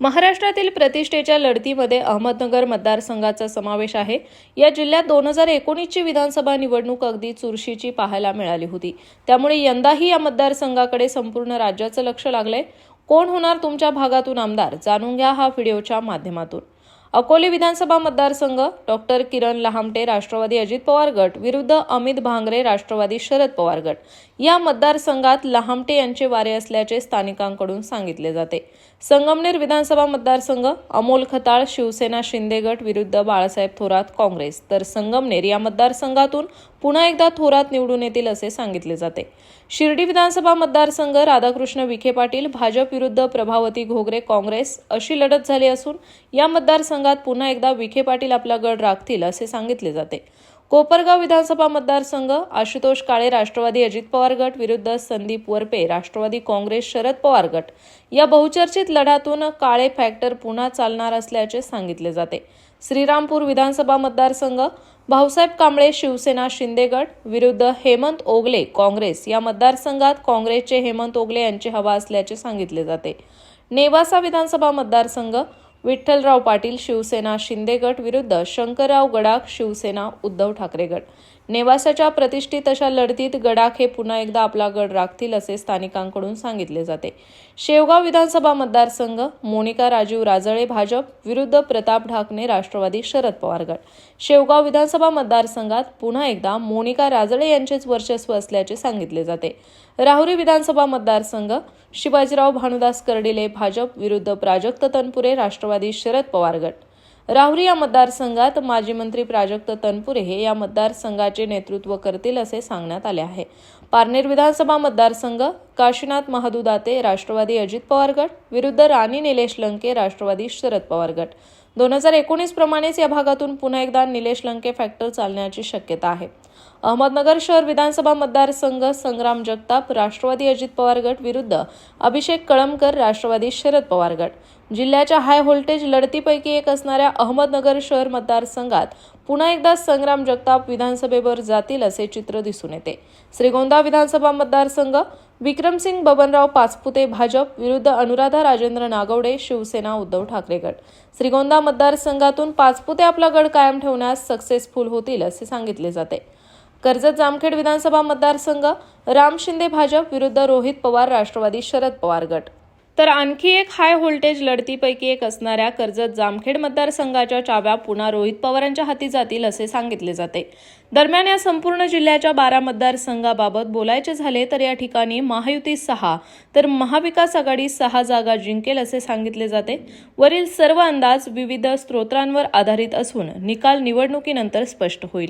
महाराष्ट्रातील प्रतिष्ठेच्या लढतीमध्ये अहमदनगर मतदारसंघाचा समावेश आहे. या जिल्ह्यात दोन हजार एकोणीसची विधानसभा निवडणूक अगदी चुरशीची पाहायला मिळाली होती. त्यामुळे यंदाही या मतदारसंघाकडे संपूर्ण राज्याचं लक्ष लागलंय. कोण होणार तुमच्या भागातून आमदार? जाणून घ्या हा व्हिडिओच्या माध्यमातून. अकोले विधानसभा मतदारसंघ डॉक्टर किरण लहामटे राष्ट्रवादी अजित पवार गट विरुद्ध अमित भांगरे राष्ट्रवादी शरद पवार गट. या मतदारसंघात लहामटे यांचे वारे असल्याचे स्थानिकांकडून सांगितले जाते. संगमनेर विधानसभा मतदारसंघ अमोल खताळ शिवसेना शिंदे गट विरुद्ध बाळासाहेब थोरात काँग्रेस. तर संगमनेर या मतदारसंघातून पुन्हा एकदा थोरात निवडून येतील असे सांगितले जाते. शिर्डी विधानसभा मतदारसंघ राधाकृष्ण विखे पाटील भाजप विरुद्ध प्रभावती घोगरे काँग्रेस अशी लढत झाली असून या मतदारसंघात पुन्हा एकदा विखे पाटील आपला गड राखतील असे सांगितले जाते. कोपरगाव विधानसभा मतदारसंघ आशुतोष काळे राष्ट्रवादी अजित पवार गट विरुद्ध संदीप वरपे राष्ट्रवादी काँग्रेस शरद पवार गट. या बहुचर्चित लढ्यातून काळे फॅक्टर पुन्हा चालणार असल्याचे सांगितले जाते. श्रीरामपूर विधानसभा मतदारसंघ भाऊसाहेब कांबळे शिवसेना शिंदेगड विरुद्ध हेमंत ओगले काँग्रेस. या मतदारसंघात काँग्रेसचे हेमंत ओगले यांची हवा असल्याचे सांगितले जाते. नेवासा विधानसभा मतदारसंघ विठ्ठलराव पाटील शिवसेना शिंदे गट विरुद्ध शंकरराव गडाख शिवसेना उद्धव ठाकरे गट. नेवासाच्या प्रतिष्ठित अशा लढतीत गडाख हे पुन्हा एकदा आपला गड राखतील असे स्थानिकांकडून सांगितले जाते. शेवगाव विधानसभा मतदारसंघ मोनिका राजीव राजळे भाजप विरुद्ध प्रताप ढाकणे राष्ट्रवादी शरद पवार गट. शेवगाव विधानसभा मतदारसंघात पुन्हा एकदा मोनिका राजळे यांचेच वर्चस्व असल्याचे सांगितले जाते. राहुरी विधानसभा मतदारसंघ शिवाजीराव भानुदास कर्डिले भाजप विरुद्ध प्राजक्त तनपुरे राष्ट्रवादी शरद पवार गट. राहुरी या मतदारसंघात माजी मंत्री प्राजक्त तनपुरे हे या मतदारसंघाचे नेतृत्व करतील असे सांगण्यात आले आहे. पारनेर विधानसभा मतदारसंघ काशीनाथ महादुदाते राष्ट्रवादी अजित पवार गट विरुद्ध राणी निलेश लंके राष्ट्रवादी शरद पवार गट. दोन हजार एकोणीस प्रमाणेच या भागातून पुन्हा एकदा निलेश लंके फॅक्टर चालण्याची शक्यता आहे. अहमदनगर शहर विधानसभा मतदारसंघ संग्राम जगताप राष्ट्रवादी अजित पवार गट विरुद्ध अभिषेक कळमकर राष्ट्रवादी शरद पवार गट. जिल्ह्याच्या हाय व्होल्टेज लढतीपैकी एक असणाऱ्या अहमदनगर शहर मतदारसंघात पुन्हा एकदा संग्राम जगताप विधानसभेवर जातील असे चित्र दिसून येते. श्रीगोंदा विधानसभा मतदारसंघ विक्रमसिंग बबनराव पाचपुते भाजप विरुद्ध अनुराधा राजेंद्र नागवडे शिवसेना उद्धव ठाकरे गट. श्रीगोंदा मतदारसंघातून पाचपुते आपला गड कायम ठेवण्यास सक्सेसफुल होतील असे सांगितले जाते. कर्जत जामखेड विधानसभा मतदारसंघ राम शिंदे भाजप विरुद्ध रोहित पवार राष्ट्रवादी शरद पवार गट. तर आणखी एक हाय व्होल्टेज लढतीपैकी एक असणाऱ्या कर्जत जामखेड मतदारसंघाच्या चाव्या पुन्हा रोहित पवारांच्या हाती जातील असे सांगितले जाते. दरम्यान या संपूर्ण जिल्ह्याच्या बारा मतदारसंघाबाबत बोलायचे झाले तर या ठिकाणी महायुती सहा तर महाविकास आघाडी सहा जागा जिंकेल असे सांगितले जाते. वरील सर्व अंदाज विविध स्त्रोतांवर आधारित असून निकाल निवडणुकीनंतर स्पष्ट होईल.